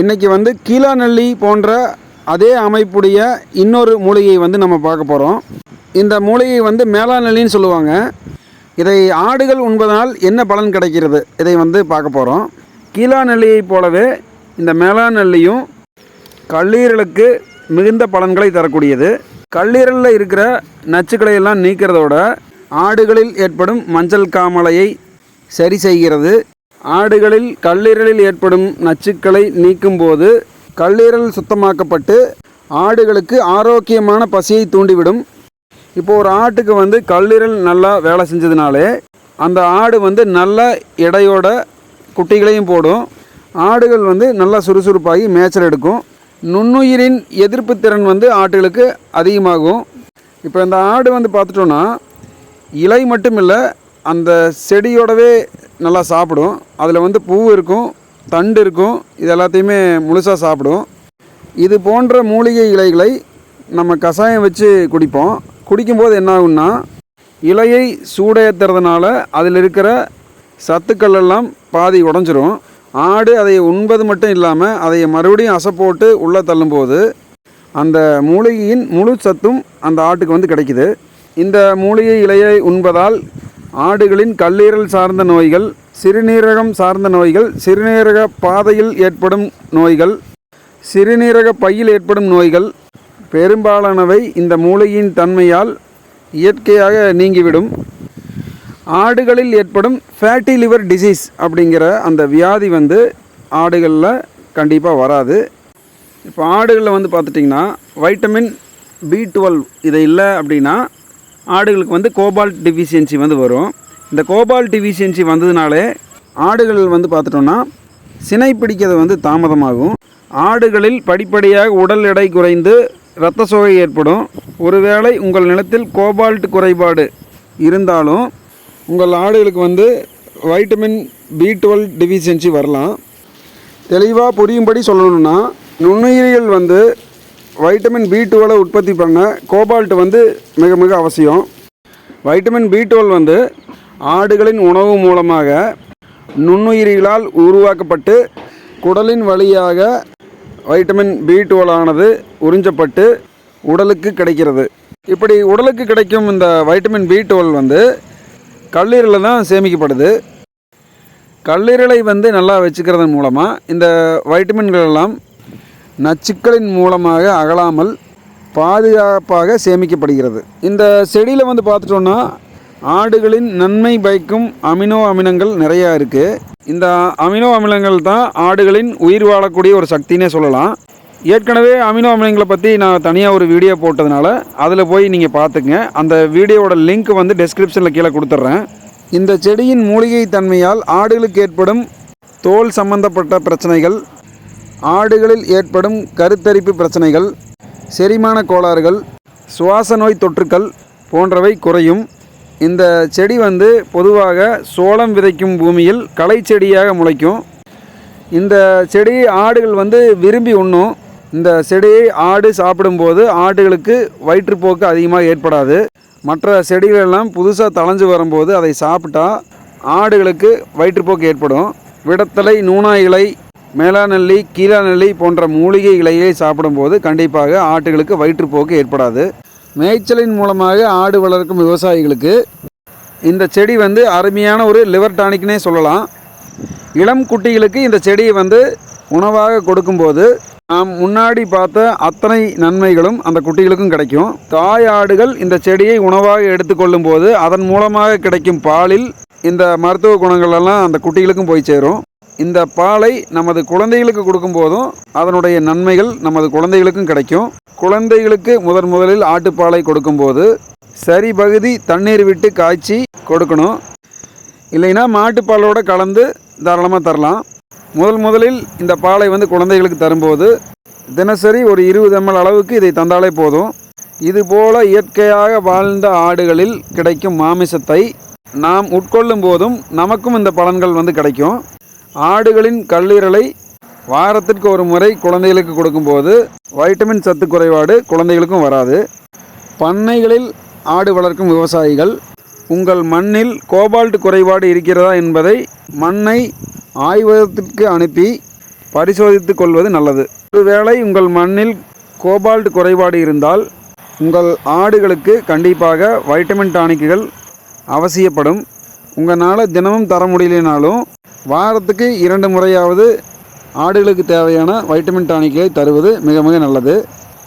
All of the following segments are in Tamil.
இன்றைக்கி வந்து கீழாநெல்லி போன்ற அதே அமைப்புடைய இன்னொரு மூலிகையை வந்து நம்ம பார்க்க போகிறோம் இந்த மூலிகை வந்து மேலாநெல்லின்னு சொல்லுவாங்க. இதை ஆடுகள் உண்பதனால் என்ன பலன் கிடைக்கிறது? இதை வந்து பார்க்க போகிறோம் கீழாநெல்லியைப் போலவே இந்த மேலாநெல்லியும் கல்லீரலுக்கு மிகுந்த பலன்களை தரக்கூடியது. கல்லீரலில் இருக்கிற நச்சுக்களையெல்லாம் நீக்கிறதோட ஆடுகளில் ஏற்படும் மஞ்சள் காமலையை சரி செய்கிறது. ஆடுகளில் கல்லீரலில் ஏற்படும் நச்சுக்களை நீக்கும்போது கல்லீரல் சுத்தமாக்கப்பட்டு ஆடுகளுக்கு ஆரோக்கியமான பசியை தூண்டிவிடும். இப்போ ஒரு ஆட்டுக்கு வந்து கல்லீரல் நல்லா வேலை செஞ்சதுனாலே அந்த ஆடு வந்து நல்ல எடையோட குட்டிகளையும் போடும். ஆடுகள் வந்து நல்லா சுறுசுறுப்பாகி மேய்ச்சல் எடுக்கும். நுண்ணுயிரின் எதிர்ப்பு திறன் வந்து ஆட்டுகளுக்கு அதிகமாகும். இப்போ இந்த ஆடு வந்து பார்த்துட்டோன்னா இலை மட்டும் இல்லை அந்த செடியோடவே நல்லா சாப்பிடும். அதில் வந்து பூ இருக்கும் தண்டு இருக்கும் இது எல்லாத்தையுமே முழுசாக சாப்பிடும். இது போன்ற மூலிகை இலைகளை நம்ம கஷாயம் வச்சு குடிப்போம். குடிக்கும்போது என்ன ஆகும்னா இலையை சூடையத்துறதுனால அதில் இருக்கிற சத்துக்கள் எல்லாம் பாதி உடஞ்சிரும். ஆடு அதை உண்பது மட்டும் இல்லாமல் அதை மறுபடியும் அசைப்போட்டு உள்ளே தள்ளும்போது அந்த மூலிகையின் முழு சத்தும் அந்த ஆட்டுக்கு வந்து கிடைக்குது. இந்த மூலிகை இலையை உண்பதால் ஆடுகளின் கல்லீரல் சார்ந்த நோய்கள் சிறுநீரகம் சார்ந்த நோய்கள் சிறுநீரக பாதையில் ஏற்படும் நோய்கள் சிறுநீரக பையில் ஏற்படும் நோய்கள் பெரும்பாலானவை இந்த மூளையின் தன்மையால் இயற்கையாக நீங்கிவிடும். ஆடுகளில் ஏற்படும் ஃபேட்டி லிவர் டிசீஸ் அப்படிங்கிற அந்த வியாதி வந்து ஆடுகளில் கண்டிப்பாக வராது. இப்போ ஆடுகளில் வந்து பார்த்துட்டிங்கன்னா வைட்டமின் பி டுவெல் இது இல்லை அப்படின்னா ஆடுகளுக்கு வந்து கோபால்ட் டிஃபிஷியன்சி வந்து வரும். இந்த கோபால்ட் டிஃபிஷியன்சி வந்ததுனாலே ஆடுகள் வந்து பார்த்துட்டோன்னா சினை பிடிக்கிறது வந்து தாமதமாகும். ஆடுகளில் படிப்படியாக உடல் எடை குறைந்து இரத்த சோகை ஏற்படும். ஒருவேளை உங்கள் நிலத்தில் கோபால்ட் குறைபாடு இருந்தாலும் உங்கள் ஆடுகளுக்கு வந்து வைட்டமின் பி டுவெல் டிஃபிஷியன்சி வரலாம். தெளிவாக புரியும்படி சொல்லணும்னா நுண்ணுயிரிகள் வந்து வைட்டமின் பி டுவெலை உற்பத்தி பண்ண கோபால்ட் வந்து மிக மிக அவசியம். வைட்டமின் பி டுவெல் வந்து ஆடுகளின் உணவு மூலமாக நுண்ணுயிரிகளால் உருவாக்கப்பட்டு குடலின் வழியாக வைட்டமின் பி டுவெலானது உறிஞ்சப்பட்டு உடலுக்கு கிடைக்கிறது. இப்படி உடலுக்கு கிடைக்கும் இந்த வைட்டமின் பி டுவெல் வந்து கல்லீரலில் தான் சேமிக்கப்படுது. கல்லீரலை வந்து நல்லா வச்சுக்கிறதன் மூலமாக இந்த வைட்டமின்கள் எல்லாம் நச்சுக்களின் மூலமாக அகலாமல் பாதுகாப்பாக சேமிக்கப்படுகிறது. இந்த செடியில் வந்து பார்த்துட்டோன்னா ஆடுகளின் நன்மை பயக்கும் அமினோ அமிலங்கள் நிறையா இருக்குது இந்த அமினோ அமிலங்கள் தான் ஆடுகளின் உயிர் வாழக்கூடிய ஒரு சக்தினே சொல்லலாம். ஏற்கனவே அமினோ அமிலங்களை பற்றி நான் தனியாக ஒரு வீடியோ போட்டதுனால அதில் போய் நீங்கள் பார்த்துங்க அந்த வீடியோவோட லிங்க் வந்து டெஸ்கிரிப்ஷனில் கீழே கொடுத்துட்றேன் இந்த செடியின் மூலிகை தன்மையால் ஆடுகளுக்கு ஏற்படும் தோல் சம்பந்தப்பட்ட பிரச்சனைகள் ஆடுகளில் ஏற்படும் கருத்தரிப்பு பிரச்சனைகள் செரிமான கோளாறுகள் சுவாச நோய் தொற்றுக்கள் போன்றவை குறையும். இந்த செடி வந்து பொதுவாக சோளம் விதைக்கும் பூமியில் களை செடியாக முளைக்கும். இந்த செடி ஆடுகள் வந்து விரும்பி உண்ணும். இந்த செடியை ஆடு சாப்பிடும்போது ஆடுகளுக்கு வயிற்றுப்போக்கு அதிகமாக ஏற்படாது. மற்ற செடிகள் எல்லாம் புதுசாக தளைஞ்சு வரும்போது அதை சாப்பிட்டா ஆடுகளுக்கு வயிற்றுப்போக்கு ஏற்படும். விடத்தலை நூனாய் இலை மேலாநெல்லி கீழாநெல்லி போன்ற மூலிகை இலையை சாப்பிடும்போது கண்டிப்பாக ஆட்டுகளுக்கு வயிற்றுப்போக்கு ஏற்படாது. மேய்ச்சலின் மூலமாக ஆடு வளர்க்கும் விவசாயிகளுக்கு இந்த செடி வந்து அருமையான ஒரு லிவர் டானிக்னே சொல்லலாம். இளம் குட்டிகளுக்கு இந்த செடியை வந்து உணவாக கொடுக்கும்போது நாம் முன்னாடி பார்த்த அத்தனை நன்மைகளும் அந்த குட்டிகளுக்கும் கிடைக்கும். தாய் ஆடுகள் இந்த செடியை உணவாக எடுத்துக்கொள்ளும் போது அதன் மூலமாக கிடைக்கும் பாலில் இந்த மருத்துவ குணங்கள் எல்லாம் அந்த குட்டிகளுக்கும் போய் சேரும். இந்த பாலை நமது குழந்தைகளுக்கு கொடுக்கும் போதும் அதனுடைய நன்மைகள் நமது குழந்தைகளுக்கும் கிடைக்கும். குழந்தைகளுக்கு முதன் முதலில் ஆட்டுப்பாலை கொடுக்கும்போது சரி பகுதி தண்ணீர் விட்டு காய்ச்சி கொடுக்கணும். இல்லைன்னா மாட்டுப்பாலோட கலந்து தாராளமாக தரலாம். முதல் முதலில் இந்த பாலை வந்து குழந்தைகளுக்கு தரும்போது தினசரி ஒரு இருபது எம்எல் அளவுக்கு இதை தந்தாலே போதும். இதுபோல இயற்கையாக வாழ்ந்த ஆடுகளில் கிடைக்கும் மாமிசத்தை நாம் உட்கொள்ளும் போதும் நமக்கும் இந்த பலன்கள் வந்து கிடைக்கும். ஆடுகளின் கல்லீரலை வாரத்திற்கு ஒரு முறை குழந்தைகளுக்கு கொடுக்கும்போது வைட்டமின் சத்து குறைபாடு குழந்தைகளுக்கும் வராது. பண்ணைகளில் ஆடு வளர்க்கும் விவசாயிகள் உங்கள் மண்ணில் கோபால்ட் குறைபாடு இருக்கிறதா என்பதை மண்ணை ஆய்வகத்திற்கு அனுப்பி பரிசோதித்து கொள்வது நல்லது. ஒருவேளை உங்கள் மண்ணில் கோபால்ட் குறைபாடு இருந்தால் உங்கள் ஆடுகளுக்கு கண்டிப்பாக வைட்டமின் டானிக்குகள் அவசியப்படும். உங்களால் தினமும் தர முடியலனாலும் வாரத்துக்கு இரண்டு முறையாவது ஆடுகளுக்கு தேவையான வைட்டமின் டானிக்கை தருவது மிக மிக நல்லது.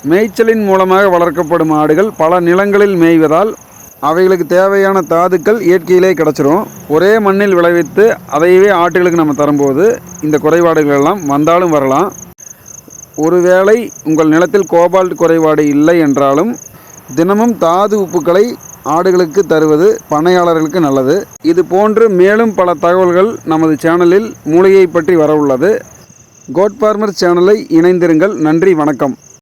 மேய்ச்சலின் மூலமாக வளர்க்கப்படும் ஆடுகள் பல நிலங்களில் மேய்வதால் அவைகளுக்கு தேவையான தாதுக்கள் இயற்கையிலே கிடச்சிரும். ஒரே மண்ணில் விளைவித்து அதையவே ஆட்டுகளுக்கு நம்ம தரும்போது இந்த குறைபாடுகள் எல்லாம் வந்தாலும் வரலாம். ஒருவேளை உங்கள் நிலத்தில் கோபால்ட் குறைபாடு இல்லை என்றாலும் தினமும் தாது உப்புக்களை ஆடுகளுக்கு தருவது பண்ணையாளர்களுக்கு நல்லது. இது போன்று மேலும் பல தகவல்கள் நமது சேனலில் மூலிகை பற்றி வரவுள்ளது. கோட் ஃபார்மர் சேனலை இணைந்திருங்கள். நன்றி வணக்கம்.